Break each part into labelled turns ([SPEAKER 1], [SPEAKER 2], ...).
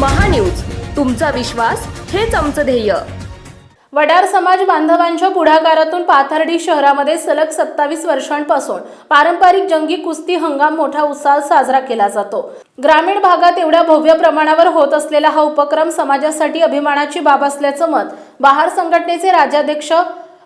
[SPEAKER 1] महान्यूज. तुमचा विश्वास हेच आमचं ध्येय.
[SPEAKER 2] वडार समाज बांधवांच्या पुढाकारातून पाथर्डी शहरामध्ये सलग सत्तावीस वर्षांपासून पारंपरिक जंगी कुस्ती हंगाम मोठ्या उत्साहात साजरा केला जातो. ग्रामीण भागात एवढ्या भव्य प्रमाणावर होत असलेला हा उपक्रम समाजासाठी अभिमानाची बाब असल्याचं मत बहार संघटनेचे राज्याध्यक्ष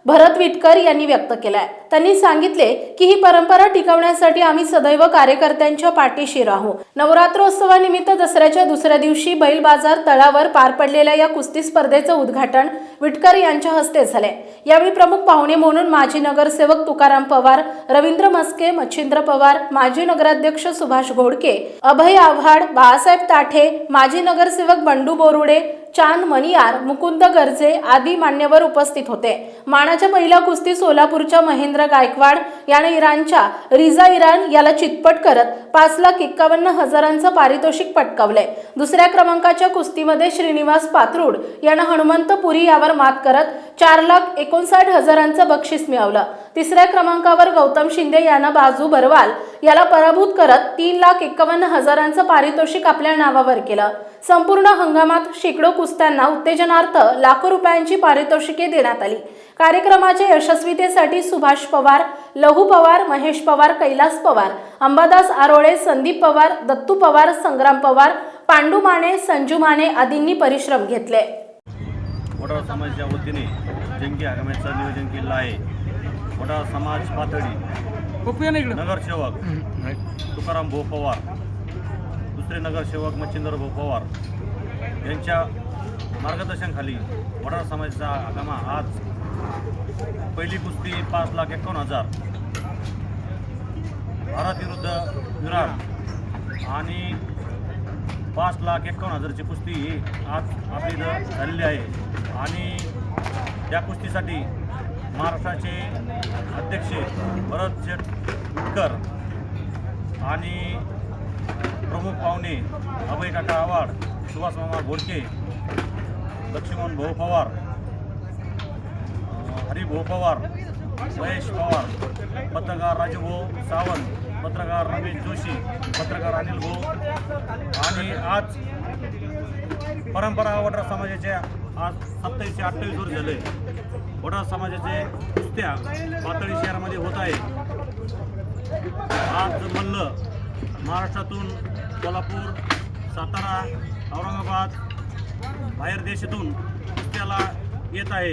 [SPEAKER 2] भरत विटकर यांनी व्यक्त केलाय. त्यांनी सांगितले की ही परंपरा टिकवण्यासाठी आम्ही सदैव कार्यकर्त्यांच्या पाठीशी राहू. नवरात्रोत्सवानिमित्त दसऱ्याच्या दुसऱ्या दिवशी बैल बाजार तळावर पार पडलेल्या या कुस्ती स्पर्धेचं उद्घाटन विटकर यांच्या हस्ते झाले. यावेळी प्रमुख पाहुणे म्हणून माजी नगरसेवक तुकाराम पवार रवींद्र मस्के मच्छिंद्र पवार माजी नगराध्यक्ष सुभाष घोडके अभय आव्हाड बाळासाहेब ताठे माजी नगरसेवक बंडू बोरुडे चांद मनियार मुकुंद गर्जे आदी मान्यवर उपस्थित होते. मानाच्या पहिल्या कुस्ती सोलापूरच्या महेंद्र गायकवाड याने इराणच्या रिझा इराण याला चितपट करत पाच लाख एक्कावन्न हजारांचं पारितोषिक पटकावले. दुसऱ्या क्रमांकाच्या कुस्तीमध्ये श्रीनिवास पात्रूड यानं हनुमंत पुरी यावर मात करत चार लाख एकोणसाठ हजारांचं बक्षीस मिळवलं. तिसऱ्या क्रमांकावर गौतम शिंदे यानं बाजू बरवाल याला पराभूत करत तीन लाख एकावन्न हजारांचं पारितोषिक आपल्या नावावर केलं. संपूर्ण हंगामात शेकडो कुस्त्यांना उत्तेजनार्थ लाखो रुपयांची पारितोषिके देण्यात आली. कार्यक्रमाच्या यशस्वीतेसाठी सुभाष पवार लहू पवार महेश पवार कैलास पवार अंबादास आरोळे संदीप पवार दत्तू पवार संग्राम पवार पांडू माने संजू माने आदींनी परिश्रम घेतले.
[SPEAKER 3] समाजाच्या वतीने जंगी आगमनाचं नियोजन केलेलं आहे समाज पातळी नगरसेवक तुकाराम भाऊ पवार दुसरे नगरसेवक मच्छिंद्र भाऊ पवार यांच्या मार्गदर्शनखाली वडार समाजाचा आगामा आज. पहिली कुस्ती पाच लाख एकावन्न हजार. भारत विरुद्ध विराट आणि पाच लाख एकावन्न हजारची कुस्ती ही आज आपली झालेली आहे. आणि त्या कुस्तीसाठी महाराष्ट्राचे अध्यक्ष भरत शेठ आणि प्रमुख पाहुणे अभय काका आवाड सुभाष मामा बोरके लक्ष्मण भाऊ पवार अं, हरिभाऊ पवार महेश पवार पत्रकार राजूभाऊ सावंत पत्रकार रमेश जोशी पत्रकार अनिल भाऊ. आणि आज परंपरा वडरा समाजाच्या आज सत्तावीसशे अठ्ठावीस वर्ष झाले. वडरा समाजाचे कुस्त्या पातळी शहरामध्ये होत आहे. आज म्हणलं महाराष्ट्रातून कोल्हापूर सातारा औरंगाबाद बाहेर देशातून कुस्त्याला येत आहे.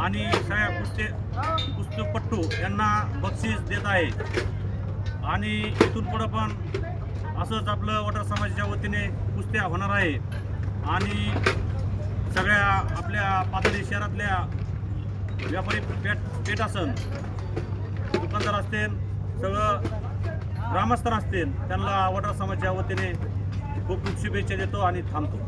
[SPEAKER 3] आणि सगळ्या कुस्ते कुस्तीपट्टू यांना बक्षीस देत आहे. आणि इथून पुढं पण असंच आपलं वटर समाजाच्या वतीने कुस्त्या होणार आहे. आणि सगळ्या आपल्या पातळी शहरातल्या व्यापारी पेट पेट असन दुकानदार असतील सगळं ग्रामस्थ असतील त्यांना वडार समाजाच्या वतीने खूप खूप शुभेच्छा देतो आणि थांबतो.